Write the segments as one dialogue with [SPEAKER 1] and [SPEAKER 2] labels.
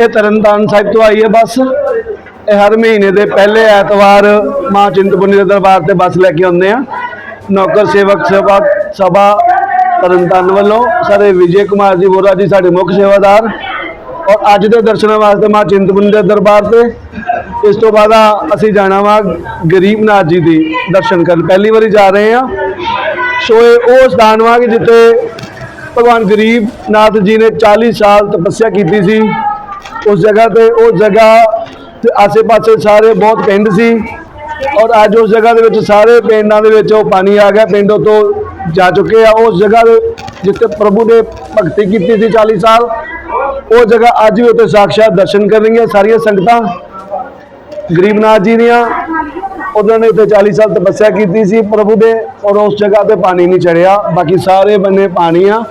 [SPEAKER 1] ਇਹ ਤਰਨਤਾਰਨ ਸਾਹਿਬ ਤੋਂ ਆਈ ਹੈ ਬੱਸ। ਇਹ ਹਰ ਮਹੀਨੇ ਦੇ ਪਹਿਲੇ ਐਤਵਾਰ ਮਾਂ ਚਿੰਤਪੁਰਨੀ ਦੇ ਦਰਬਾਰ ਤੇ ਬੱਸ ਲੈ ਕੇ ਆਉਂਦੇ ਆ। ਨੌਕਰ ਸੇਵਕ ਸਭਾ ਸਭਾ ਤਰਨਤਾਰਨ ਵੱਲੋਂ ਸਾਰੇ ਵਿਜੇ ਕੁਮਾਰ ਜੀ ਬੋਰਾ ਜੀ ਸਾਡੇ ਮੁੱਖ ਸੇਵਾਦਾਰ। ਔਰ ਅੱਜ ਦੇ ਦਰਸ਼ਨਾਂ ਵਾਸਤੇ ਮਾਂ ਚਿੰਤਪੁਰਨੀ ਦੇ ਦਰਬਾਰ ਤੇ ਇਸ ਤੋਂ ਬਾਅਦ ਅਸੀਂ ਜਾਣਾ ਵਾ ਗਰੀਬਨਾਥ ਜੀ ਦੀ ਦਰਸ਼ਨ ਕਰਨ। ਪਹਿਲੀ ਵਾਰੀ ਜਾ ਰਹੇ ਆ। ਸੋ ਇਹ ਉਹ ਸਥਾਨ ਵਾ ਕਿ ਜਿੱਥੇ ਭਗਵਾਨ ਗਰੀਬ ਨਾਥ ਜੀ ਨੇ 40 ਸਾਲ ਤਪੱਸਿਆ ਕੀਤੀ ਸੀ। ਉਸ ਜਗ੍ਹਾ ਤੇ ਉਹ ਜਗ੍ਹਾ ਤੇ ਆਸੇ-ਪਾਸੇ ਸਾਰੇ ਬਹੁਤ ਪਿੰਡ ਸੀ ਔਰ ਅੱਜ ਉਸ ਜਗ੍ਹਾ ਦੇ ਵਿੱਚ ਸਾਰੇ ਪਿੰਡਾਂ ਦੇ ਵਿੱਚ ਉਹ ਪਾਣੀ ਆ ਗਿਆ। ਪਿੰਡੋਂ ਤੋਂ ਜਾ ਚੁੱਕੇ ਆ। ਉਸ ਜਗ੍ਹਾ ਦੇ ਜਿੱਥੇ ਪ੍ਰਭੂ ਨੇ ਭਗਤੀ ਕੀਤੀ ਸੀ 40 ਸਾਲ, ਉਹ ਜਗ੍ਹਾ ਅੱਜ ਵੀ ਉੱਥੇ ਸਾਖਸ਼ਾਤ ਦਰਸ਼ਨ ਕਰਨਗੀਆਂ ਸਾਰੀਆਂ ਸੰਗਤਾਂ। ਗਰੀਬਨਾਥ ਜੀ ਦੀਆਂ ਉਹਨਾਂ ਨੇ ਉੱਥੇ 40 ਸਾਲ ਤਪੱਸਿਆ ਕੀਤੀ ਸੀ, ਪ੍ਰਭੂ ਦੇ ਔਰ ਉਸ ਜਗ੍ਹਾ ਤੇ ਪਾਣੀ ਨਹੀਂ ਚੜਿਆ। ਬਾਕੀ ਸਾਰੇ ਬੰਨੇ ਪਾਣੀ ਆ।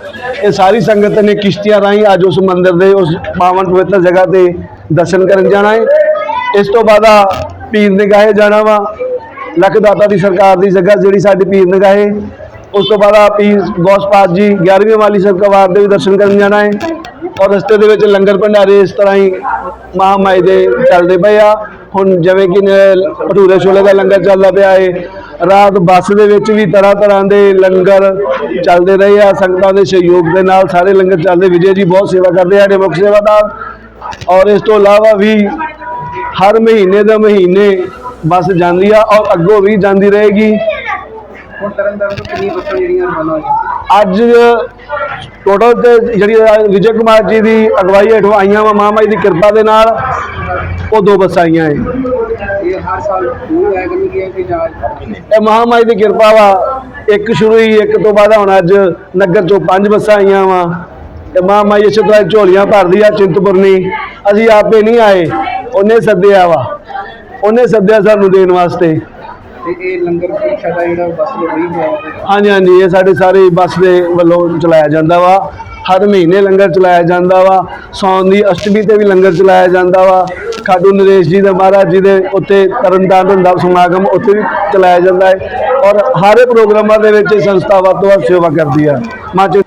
[SPEAKER 1] ਇਹ ਸਾਰੀ ਸੰਗਤ ਨੇ ਕਿਸ਼ਤੀਆਂ ਰਾਹੀਂ ਅੱਜ ਉਸ ਮੰਦਿਰ ਦੇ, ਉਸ ਪਾਵਨ ਪਵਿੱਤਰ ਜਗ੍ਹਾ ਤੇ ਦਰਸ਼ਨ ਕਰਨ ਜਾਣਾ ਹੈ। ਇਸ ਤੋਂ ਬਾਅਦ ਪੀਰ ਨਿਗਾਹੇ ਜਾਣਾ ਵਾ। ਲੱਖ ਦਾਤਾ ਦੀ ਸਰਕਾਰ ਦੀ ਜਗ੍ਹਾ ਜਿਹੜੀ ਸਾਡੀ ਪੀਰ ਨਿਗਾਹੇ। ਉਸ ਤੋਂ ਬਾਅਦ ਆ ਪੀਰ ਗੋਸਪਾਤ ਜੀ 11ਵੀਂ ਵਾਲੀ ਸਰਕਾਰ ਦੇ ਵੀ ਦਰਸ਼ਨ ਕਰਨ ਜਾਣਾ ਹੈ। ਔਰ ਰਸਤੇ ਦੇ ਵਿੱਚ ਲੰਗਰ ਭੰਡਾਰੇ ਇਸ ਤਰ੍ਹਾਂ ਹੀ ਮਹਾਮਾਈ ਦੇ ਚੱਲਦੇ ਪਏ ਆ। ਹੁਣ ਜਿਵੇਂ ਕਿ ਭਟੂਰੇ ਛੋਲੇ ਦਾ ਲੰਗਰ ਚੱਲਦਾ ਪਿਆ ਏ। ਰਾਤ ਬੱਸ ਦੇ ਵਿੱਚ ਵੀ ਤਰ੍ਹਾਂ ਤਰ੍ਹਾਂ ਦੇ ਲੰਗਰ ਚੱਲਦੇ ਰਹੇ ਆ। ਸੰਗਤਾਂ ਦੇ ਸਹਿਯੋਗ ਦੇ ਨਾਲ ਸਾਰੇ ਲੰਗਰ ਚੱਲਦੇ। ਵਿਜੇ ਜੀ ਬਹੁਤ ਸੇਵਾ ਕਰਦੇ ਆ ਸਾਡੇ ਮੁੱਖ ਸੇਵਾਦਾਰ। ਔਰ ਇਸ ਤੋਂ ਇਲਾਵਾ ਵੀ ਹਰ ਮਹੀਨੇ ਦੇ ਮਹੀਨੇ ਬੱਸ ਜਾਂਦੀ ਆ ਔਰ ਅੱਗੋਂ ਵੀ ਜਾਂਦੀ ਰਹੇਗੀ।
[SPEAKER 2] ਹੁਣ ਤਰਨ ਤਾਰਨ ਤੋਂ ਕਿੰਨੀ ਬੱਸਾਂ ਜਿਹੜੀਆਂ ਰਵਾਨਾ ਹੋਈਆਂ
[SPEAKER 1] ਅੱਜ ਟੋਟਲ ਤੇ ਜਿਹੜੀ ਵਿਜੇ ਕੁਮਾਰ ਜੀ ਦੀ ਅਗਵਾਈ ਹੇਠੋਂ ਆਈਆਂ ਵਾ ਮਹਾਮਾਈ ਦੀ ਕਿਰਪਾ ਦੇ ਨਾਲ ਉਹ ਦੋ ਬੱਸਾਂ ਆਈਆਂ ਏ।
[SPEAKER 2] ਇਹ ਹਰ ਸਾਲ ਕਿ
[SPEAKER 1] ਇਹ ਮਹਾਮਾਈ ਦੀ ਕਿਰਪਾ ਵਾ ਇੱਕ ਸ਼ੁਰੂ ਹੀ ਇੱਕ ਤੋਂ ਬਾਅਦ ਹੁਣ ਅੱਜ ਨਗਰ ਚੋਂ ਪੰਜ ਬੱਸਾਂ ਆਈਆਂ ਵਾ। ਤੇ ਮਹਾਮਾਈ ਇਸੇ ਤਰ੍ਹਾਂ ਝੋਲੀਆਂ ਭਰਦੀ ਆ ਚਿੰਤਪੁਰਨੀ। ਅਸੀਂ ਆਪੇ ਨਹੀਂ ਆਏ ਉਹਨੇ ਸੱਦਿਆ ਵਾ। ਉਹਨੇ ਸੱਦਿਆ ਸਾਨੂੰ ਦੇਣ ਵਾਸਤੇ।
[SPEAKER 2] ਤੇ ਇਹ ਲੰਗਰ ਪ੍ਰੀਖਿਆ ਦਾ ਜਿਹੜਾ ਬੱਸ ਦੇ ਹੈ
[SPEAKER 1] ਹਾਂਜੀ ਹਾਂਜੀ, ਇਹ ਸਾਡੇ ਸਾਰੇ ਬੱਸ ਦੇ ਵੱਲੋਂ ਚਲਾਇਆ ਜਾਂਦਾ ਵਾ। ਹਰ ਮਹੀਨੇ ਲੰਗਰ ਚਲਾਇਆ ਜਾਂਦਾ ਵਾ। ਸੌਣ ਦੀ ਅਸ਼ਟਮੀ ਤੇ ਵੀ ਲੰਗਰ ਚਲਾਇਆ ਜਾਂਦਾ ਵਾ। ਖਾਟੂ ਨਰੇਸ਼ ਜੀ ਦੇ ਮਹਾਰਾਜ ਜੀ ਦੇ ਉੱਤੇ ਤਰਨਤਾਰਨ ਦਾ ਸਮਾਗਮ ਉੱਥੇ ਵੀ ਚਲਾਇਆ ਜਾਂਦਾ ਹੈ। ਔਰ ਹਰ ਪ੍ਰੋਗਰਾਮਾਂ ਦੇ ਵਿੱਚ ਇਹ ਸੰਸਥਾ ਵੱਧ ਤੋਂ ਵੱਧ ਸੇਵਾ ਕਰਦੀ ਆ। ਮਾਂ ਚਿ-